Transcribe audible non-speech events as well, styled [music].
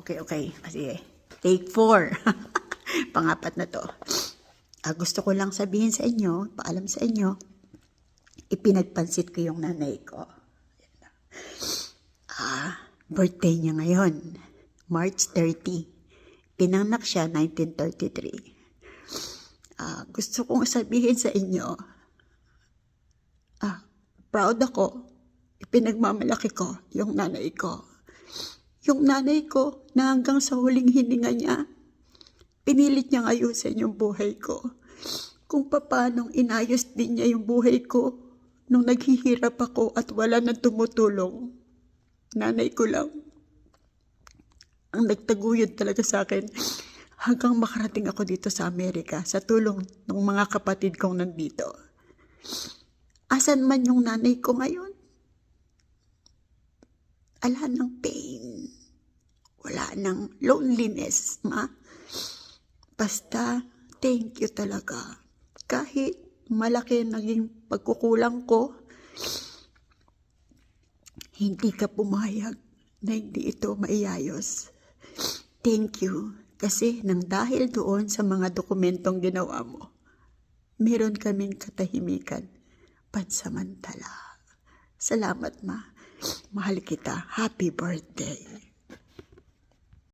Okay, okay. Sige. Take four. [laughs] Pangapat na to. Ah, gusto ko lang sabihin sa inyo, paalam sa inyo, ipinagpansit ko yung nanay ko. Ah, birthday niya ngayon. March 30. Pinangnak siya 1933. Ah, gusto kong sabihin sa inyo, ah, proud ako. Ipinagmamalaki ko yung nanay ko. Yung nanay ko na hanggang sa huling hininga niya, pinilit niyang ayusin yung buhay ko. Kung paanong inayos din niya yung buhay ko nung naghihirap ako at wala nang tumutulong. Nanay ko lang ang nagtaguyod talaga sa akin hanggang makarating ako dito sa Amerika sa tulong ng mga kapatid kong nandito. Asan man yung nanay ko ngayon? Ala ng pain. Wala ng loneliness, ma. Basta, thank you talaga. Kahit malaki naging pagkukulang ko, hindi ka pumayag na hindi ito maiyayos. Thank you. Kasi nang dahil doon sa mga dokumentong ginawa mo, meron kaming katahimikan pansamantala. Salamat, ma. Mahal kita. Happy birthday.